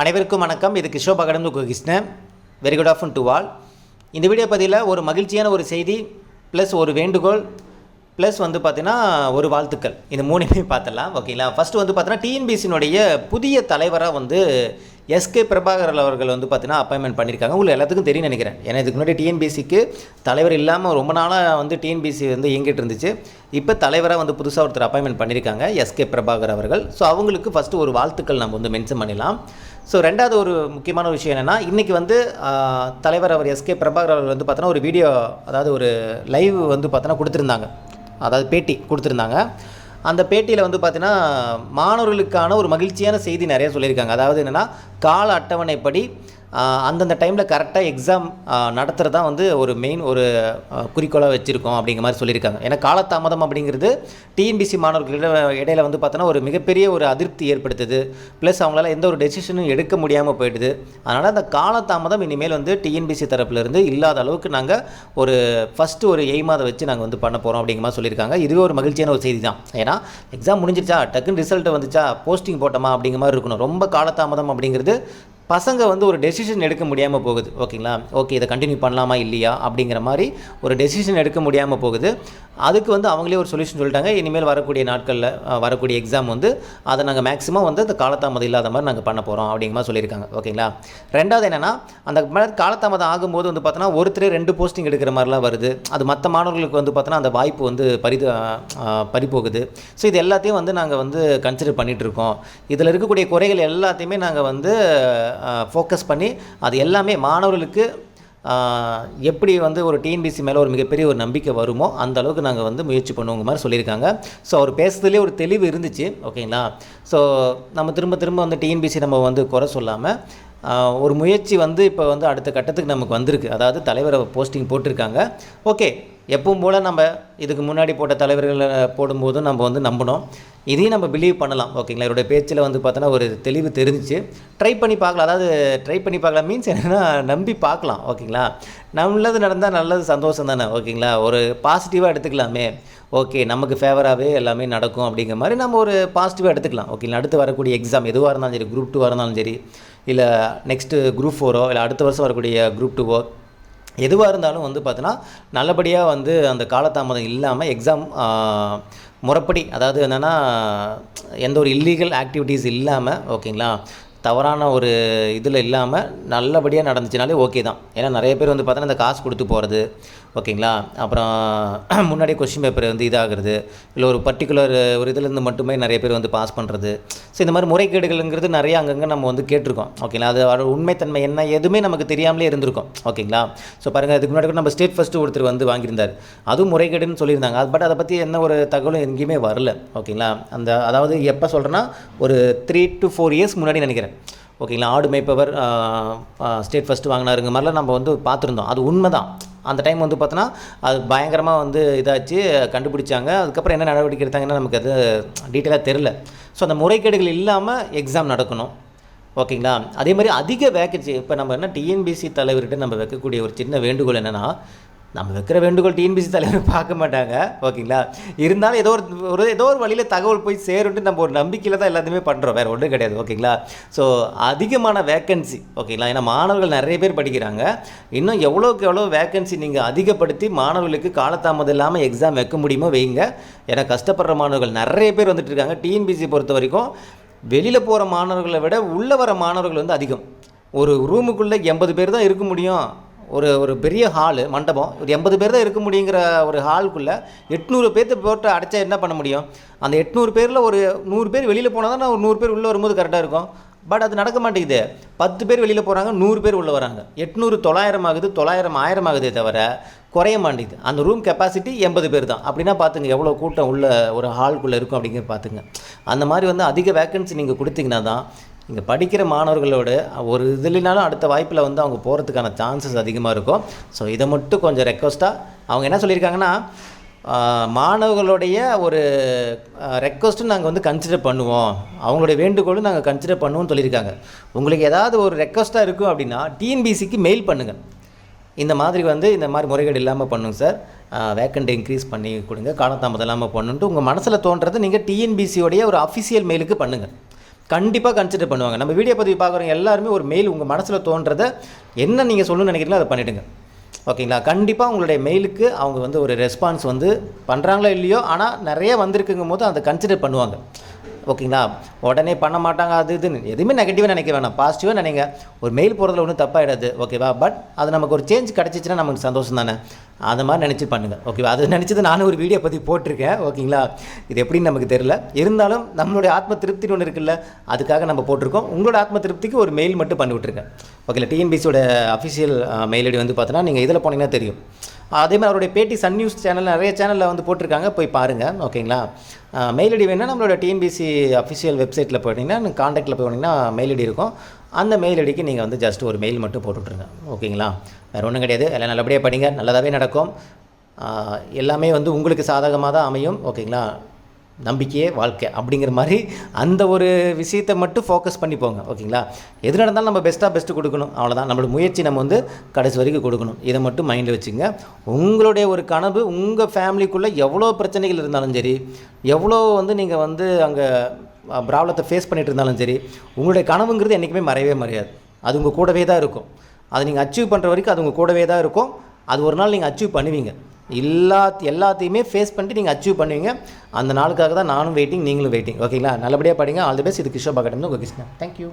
அனைவருக்கும் வணக்கம். இது கிஷோ Agadam Krishnan very good afternoon to all இந்த வீடியோ பதிவில் ஒரு மகிழ்ச்சியான ஒரு செய்தி ப்ளஸ் ஒரு வேண்டுகோள் ப்ளஸ் வந்து பார்த்தீங்கன்னா ஒரு வாழ்த்துக்கள். இந்த மூணுமே பார்த்துடலாம். ஓகேங்களா ஃபஸ்ட்டு வந்து பார்த்தீங்கன்னா டிஎன்பிசியினுடைய புதிய தலைவராக வந்து எஸ்கே பிரபாகர் அவர்கள் வந்து பார்த்தீங்கன்னா அப்பாயின்மெண்ட் பண்ணியிருக்காங்க. உங்களுக்கு எல்லாத்துக்கும் தெரியும் நினைக்கிறேன். ஏன்னா இதுக்கு முன்னாடி டிஎன்பிசிக்கு தலைவர் இல்லாமல் ரொம்ப நாளாக வந்து டிஎன்பிசி வந்து இயங்கிட்டு இருந்துச்சு. இப்போ தலைவராக வந்து புதுசாக ஒருத்தர் அப்பாயின்மெண்ட் பண்ணியிருக்காங்க எஸ்கே பிரபாகர் அவர்கள். ஸோ அவங்களுக்கு ஃபஸ்ட்டு ஒரு வாழ்த்துக்கள் நம்ம வந்து மென்ஷன் பண்ணிடலாம். ஸோ ரெண்டாவது ஒரு முக்கியமான ஒரு விஷயம் என்னென்னா இன்றைக்கி வந்து தலைவர் அவர் எஸ்கே பிரபாகர் அவர்கள் வந்து பார்த்தோன்னா ஒரு வீடியோ அதாவது ஒரு லைவ் வந்து பார்த்தோன்னா கொடுத்துருந்தாங்க. அதாவது பேட்டி கொடுத்துருந்தாங்க. அந்த பேட்டியில் வந்து பார்த்தீங்கன்னா மாணவர்களுக்கான ஒரு மகிழ்ச்சியான செய்தி நிறைய சொல்லியிருக்காங்க. அதாவது என்னென்னா கால அட்டவணைப்படி அந்தந்த டைமில் கரெக்டாக எக்ஸாம் நடத்துகிறது தான் வந்து ஒரு மெயின் ஒரு குறிக்கோளாக வச்சுருக்கோம் அப்படிங்கிற மாதிரி சொல்லியிருக்காங்க. ஏன்னா காலதாமதம் அப்படிங்கிறது டிஎன்பிசி மாணவர்களிட இடையில வந்து பார்த்தோன்னா ஒரு மிகப்பெரிய ஒரு அதிருப்தி ஏற்படுத்துது. ப்ளஸ் அவங்களால எந்த ஒரு டெசிஷனும் எடுக்க முடியாமல் போயிடுது. அதனால் அந்த காலதாமதம் இனிமேல் வந்து டிஎன்பிசி தரப்புலேருந்து இல்லாத அளவுக்கு நாங்கள் ஒரு ஃபஸ்ட்டு ஒரு எய்மாக அதை வச்சு நாங்கள் வந்து பண்ண போகிறோம் அப்படிங்கிற மாதிரி சொல்லியிருக்காங்க. இதுவே ஒரு மகிழ்ச்சியான ஒரு செய்தி தான். ஏன்னா எக்ஸாம் முடிஞ்சிருச்சா டக்குன்னு ரிசல்ட் வந்துச்சா போஸ்டிங் போட்டோமா அப்படிங்கிற மாதிரி இருக்கணும். ரொம்ப காலதாமதம் அப்படிங்கிறது பசங்க வந்து ஒரு டெசிஷன் எடுக்க முடியாமல் போகுது. ஓகேங்களா? ஓகே இதை கண்டினியூ பண்ணலாமா இல்லையா? அப்படிங்கிற மாதிரி ஒரு டெசிஷன் எடுக்க முடியாமல் போகுது. அதுக்கு வந்து அவங்களே ஒரு சொல்யூஷன் சொல்லிட்டாங்க. இனிமேல் வரக்கூடிய நாட்களில் வரக்கூடிய எக்ஸாம் வந்து அதை நாங்கள் மேக்ஸிமம் வந்து அந்த காலத்தாமதம் இல்லாத மாதிரி நாங்கள் பண்ண போகிறோம் அப்படிங்கிற மாதிரி சொல்லியிருக்காங்க. ஓகேங்களா? ரெண்டாவது என்னென்னா அந்த மாதிரி காலத்தாமதம் ஆகும்போது வந்து பார்த்தோன்னா ஒருத்தரே ரெண்டு போஸ்டிங் எடுக்கிற மாதிரிலாம் வருது. அது மற்ற மாணவர்களுக்கு வந்து பார்த்தோன்னா அந்த வாய்ப்பு வந்து பரிது பறிப்போகுது பறிபோகுது. ஸோ இது எல்லாத்தையும் வந்து நாங்கள் வந்து கன்சிடர் பண்ணிகிட்ருக்கோம் இதில் இருக்கக்கூடிய குறைகள் எல்லாத்தையுமே நாங்கள் வந்து ஃபோக்கஸ் பண்ணி அது எல்லாமே மாணவர்களுக்கு எப்படி வந்து ஒரு டிஎன்பிசி மேலே ஒரு மிகப்பெரிய ஒரு நம்பிக்கை வருமோ அந்த அளவுக்கு நாங்கள் வந்து முயற்சி பண்ணுவோங்க மாதிரி சொல்லியிருக்காங்க. ஸோ அவர் பேசுறதுலேயே ஒரு தெளிவு இருந்துச்சு ஓகேங்களா ஸோ நம்ம திரும்ப திரும்ப வந்து டிஎன்பிசி நம்ம வந்து குறை சொல்லாமல் ஒரு முயற்சி வந்து இப்போ வந்து அடுத்த கட்டத்துக்கு நமக்கு வந்திருக்கு. அதாவது தலைவரை போஸ்டிங் போட்டிருக்காங்க. ஓகே எப்பவும் போல் நம்ம இதுக்கு முன்னாடி போட்ட தலைவர்களை போடும்போதும் நம்ம வந்து நம்பினோம் இதையும் நம்ம பிலீவ் பண்ணலாம். ஓகேங்களா இவருடைய பேச்சில் வந்து பார்த்தோன்னா ஒரு தெளிவு தெரிஞ்சிச்சு. ட்ரை பண்ணி பார்க்கலாம். அதாவது ட்ரை பண்ணி பார்க்கலாம். மீன்ஸ் என்னென்னா நம்பி பார்க்கலாம். ஓகேங்களா நல்லது நடந்தால் நல்லது சந்தோஷம் தானே? ஓகேங்களா ஒரு பாசிட்டிவாக எடுத்துக்கலாமே. ஓகே நமக்கு ஃபேவராகவே எல்லாமே நடக்கும் அப்படிங்கிற மாதிரி நம்ம ஒரு பாசிட்டிவாக எடுத்துக்கலாம். ஓகேங்களா அடுத்து வரக்கூடிய எக்ஸாம் எதுவாக இருந்தாலும் சரி குரூப் டூவாக இருந்தாலும் சரி இல்லை நெக்ஸ்ட்டு குரூப் ஃபோரோ இல்லை அடுத்த வருஷம் வரக்கூடிய குரூப் டூவோ எதுவாக இருந்தாலும் வந்து பார்த்தீங்கன்னா நல்லபடியாக வந்து அந்த காலதாமதம் இல்லாமல் எக்ஸாம் முறைப்படி அதாவது என்னென்னா எந்த ஒரு இல்லீகல் ஆக்டிவிட்டீஸ் இல்லாமல் ஓகேங்களா தவறான ஒரு இதில் இல்லாமல் நல்லபடியாக நடந்துச்சுனாலே ஓகே தான். ஏன்னா நிறைய பேர் வந்து பார்த்தோன்னா இந்த காசு கொடுத்து போகிறது ஓகேங்களா? அப்புறம் முன்னாடியே கொஸ்டின் பேப்பர் வந்து இதாகிறது இல்லை ஒரு பர்டிகுலர் ஒரு இதுலேருந்து மட்டுமே நிறைய பேர் வந்து பாஸ் பண்ணுறது ஸோ இந்த மாதிரி முறைகேடுகள்ங்கிறது நிறைய அங்கங்கே நம்ம வந்து கேட்டிருக்கோம் ஓகேங்களா? அது அதோட உண்மைத்தன்மை என்ன எதுவுமே நமக்கு தெரியாமலே இருந்திருக்கும் ஓகேங்களா? ஸோ பாருங்கள் அதுக்கு முன்னாடி கூட நம்ம ஸ்டேட் ஃபஸ்ட்டு ஒருத்தர் வந்து வாங்கியிருந்தார். அதுவும் முறைகேடுன்னு சொல்லியிருந்தாங்க. அது பட் அதை பற்றி என்ன ஒரு தகவலும் எங்கேயுமே வரல ஓகேங்களா? அந்த அதாவது எப்போ சொல்கிறேன்னா ஒரு த்ரீ டு ஃபோர் இயர்ஸ் முன்னாடி நினைக்கிறேன். ஓகேங்களா? ஆடு மேய்ப்பவர் ஸ்டேட் ஃபஸ்ட்டு வாங்கினாருங்க மாதிரிலாம் நம்ம வந்து பார்த்துருந்தோம். அது உண்மை தான் அந்த டைம் வந்து பார்த்தோன்னா அது பயங்கரமாக வந்து இதாச்சு கண்டுபிடிச்சாங்க. அதுக்கப்புறம் என்ன நடவடிக்கை எடுத்தாங்கன்னா நமக்கு அது டீட்டெயிலாக தெரில ஸோ அந்த முறைகேடுகள் இல்லாமல் எக்ஸாம் நடக்கணும். ஓகேங்களா? அதே மாதிரி அதிக வேக்கன்சி இப்போ நம்ம என்ன டிஎன்பிசி தலைவர்கிட்ட நம்ம வைக்கக்கூடிய ஒரு சின்ன வேண்டுகோள் என்னென்னா நம்ம வைக்கிற வேண்டுகோள் டிஎன்பிசி தலைவர் பார்க்க மாட்டாங்க. ஓகேங்களா? இருந்தாலும் ஏதோ ஒரு ஒரு ஏதோ ஒரு வழியில் தகவல் போய் சேருன்ட்டு நம்ம ஒரு நம்பிக்கையில் தான் எல்லாத்தையுமே பண்ணுறோம் வேறு ஒன்றும் கிடையாது. ஓகேங்களா? ஸோ அதிகமான வேக்கன்சி ஓகேங்களா? ஏன்னா மாணவர்கள் நிறைய பேர் படிக்கிறாங்க. இன்னும் எவ்வளோக்கு எவ்வளோ வேக்கன்சி நீங்கள் அதிகப்படுத்தி மாணவர்களுக்கு காலதாமதம் இல்லாமல் எக்ஸாம் வைக்க முடியுமோ வைங்க. ஏன்னா கஷ்டப்படுற மாணவர்கள் நிறைய பேர் வந்துட்டு இருக்காங்க. டிஎன்பிசி பொறுத்த வரைக்கும் வெளியில் போகிற மாணவர்களை விட உள்ளே வர மாணவர்கள் வந்து அதிகம். ஒரு ரூமுக்குள்ளே எண்பது பேர் தான் இருக்க முடியும். ஒரு ஒரு பெரிய ஹாலு மண்டபம். ஒரு எண்பது பேர் தான் இருக்க முடியுங்கிற ஒரு ஹாலுக்குள்ளே எட்நூறு பேர்த்து போட்டு அடைச்சா என்ன பண்ண முடியும்? அந்த எட்நூறு பேரில் ஒரு நூறு பேர் வெளியில் போனால் தான் ஒரு நூறு பேர் உள்ளே வரும்போது கரெக்டாக இருக்கும். பட் அது நடக்க மாட்டேங்குது. பத்து பேர் வெளியில் போகிறாங்க நூறு பேர் உள்ளே வராங்க. எட்நூறு தொள்ளாயிரம் ஆகுது தொள்ளாயிரம் ஆயிரம் ஆகுதே தவிர குறைய மாட்டேங்குது. அந்த ரூம் கெப்பாசிட்டி எண்பது பேர் தான். அப்படின்னா பார்த்துங்க எவ்வளோ கூட்டம் உள்ள ஒரு ஹால்குள்ளே இருக்கும் அப்படிங்கிற பார்த்துங்க அந்த மாதிரி வந்து அதிக வேக்கன்சி நீங்கள் கொடுத்தீங்கன்னா தான் இங்கே படிக்கிற மாணவர்களோட ஒரு இதுலனாலும் அடுத்த வாய்ப்பில் வந்து அவங்க போகிறதுக்கான சான்சஸ் அதிகமாக இருக்கும். ஸோ இதை மட்டும் கொஞ்சம் ரெக்வஸ்ட்டாக அவங்க என்ன சொல்லியிருக்காங்கன்னா மாணவர்களுடைய ஒரு ரெக்வஸ்ட்டு நாங்கள் வந்து கன்சிடர் பண்ணுவோம். அவங்களுடைய வேண்டுகோளும் நாங்கள் கன்சிடர் பண்ணுவோம்னு சொல்லியிருக்காங்க. உங்களுக்கு ஏதாவது ஒரு ரெக்வஸ்ட்டாக இருக்கும் அப்படின்னா டிஎன்பிசிக்கு மெயில் பண்ணுங்கள் இந்த மாதிரி வந்து இந்த மாதிரி முறைகேடு இல்லாமல் பண்ணுங்க சார். வேக்கண்ட் இன்க்ரீஸ் பண்ணி கொடுங்க. காலத்தாமதம் இல்லாமல் பண்ணுன்ட்டு உங்கள் மனசில் தோன்றதை நீங்கள் டிஎன்பிசியோடைய ஒரு அஃபிஷியல் மெயிலுக்கு பண்ணுங்கள் கண்டிப்பாக கன்சிடர் பண்ணுவாங்க. நம்ம வீடியோ பதிவு பார்க்குறவங்க எல்லாருமே ஒரு மெயில் உங்கள் மனசில் தோன்றதை என்ன நீங்கள் சொல்லணும்னு நினைக்கிறீங்களோ அதை பண்ணிவிடுங்க ஓகேங்களா? கண்டிப்பாக உங்களுடைய மெயிலுக்கு அவங்க வந்து ஒரு ரெஸ்பான்ஸ் வந்து பண்ணுறாங்களோ இல்லையோ ஆனால் நிறைய வந்திருக்குங்கும் போது அதை கன்சிடர் பண்ணுவாங்க. ஓகேங்களா? உடனே பண்ண மாட்டாங்க அது இதுன்னு. எதுவுமே நெகட்டிவாக நினைக்க வேணாம். பாசிட்டிவாக நினைங்க. ஒரு மெயில் போகிறதுல ஒன்றும் தப்பாகிடாது ஓகேவா? பட் அது நமக்கு ஒரு சேஞ்ச் கிடச்சிச்சின்னா நமக்கு சந்தோஷம் தானே? அந்த மாதிரி நினச்சி பண்ணுங்கள் ஓகேவா? அது நினச்சது நானும் ஒரு வீடியோ பற்றி போட்டிருக்கேன் ஓகேங்களா? இது எப்படின்னு நமக்கு தெரியல. இருந்தாலும் நம்மளுடைய ஆத்ம திருப்தின்னு ஒன்று இருக்குல்ல அதுக்காக நம்ம போட்டிருக்கோம். உங்களோட ஆத்ம திருப்திக்கு ஒரு மெயில் மட்டும் பண்ணி விட்ருங்க ஓகேங்களா? டிஎன்பிசியோட அஃபிஷியல் மெயில் ஐடி வந்து பார்த்தோன்னா நீங்கள் இதில் போனீங்கன்னா தெரியும். அதே மாதிரி அவருடைய பேட்டி சன் நியூஸ் சேனல் நிறைய சேனலில் வந்து போட்டிருக்காங்க. போய் பாருங்கள் ஓகேங்களா? மெயில் ஐடி வேணால் நம்மளோட டிஎன்பிசி அஃபிஷியல் வெப்சைட்டில் போயிட்டீங்கன்னா காண்டாக்டில் போனீங்கன்னா மெயில் ஐடி இருக்கும். அந்த மெயில் ஐடிக்கு நீங்கள் வந்து ஜஸ்ட் ஒரு மெயில் மட்டும் போட்டு விட்ருங்க ஓகேங்களா? வேறு ஒன்றும் கிடையாது. எல்லாம் நல்லபடியாக படிங்க. நல்லதாகவே நடக்கும். எல்லாமே வந்து உங்களுக்கு சாதகமாக தான் அமையும். ஓகேங்களா? நம்பிக்கையே வாழ்க்கை அப்படிங்கிற மாதிரி அந்த ஒரு விஷயத்தை மட்டும் ஃபோக்கஸ் பண்ணி போங்க ஓகேங்களா எது நடந்தாலும் நம்ம பெஸ்ட்டாக பெஸ்ட்டு கொடுக்கணும். அவ்வளோதான் நம்மளோட முயற்சி நம்ம வந்து கடைசி வரைக்கும் கொடுக்கணும். இதை மட்டும் மைண்டில் வச்சுங்க. உங்களுடைய ஒரு கனவு உங்கள் ஃபேமிலிக்குள்ளே எவ்வளோ பிரச்சனைகள் இருந்தாலும் சரி எவ்வளோ வந்து நீங்கள் வந்து அங்கே ப்ராப்ளத்தை ஃபேஸ் பண்ணிட்டு இருந்தாலும் சரி உங்களுடைய கனவுங்கிறது என்றைக்குமே மறையவே மறையாது. அது உங்கள் கூடவே தான் இருக்கும். அதை நீங்கள் அச்சீவ் பண்ணுற வரைக்கும் அது உங்கள் கூடவே தான் இருக்கும். அது ஒரு நாள் நீங்கள் அச்சீவ் பண்ணுவீங்க. எல்லா எல்லாத்தையுமே ஃபேஸ் பண்ணிட்டு நீங்கள் அச்சீவ் பண்ணுவீங்க. அந்த நாளுக்காக தான் நானும் வெயிட்டிங் நீங்களும் வெயிட்டிங் ஓகேங்களா நல்லபடியாக படிங்க. ஆல் தி பெஸ்ட் இது கிஷோப் அகாடமி உங்கள் கிருஷ்ணா. தேங்க்யூ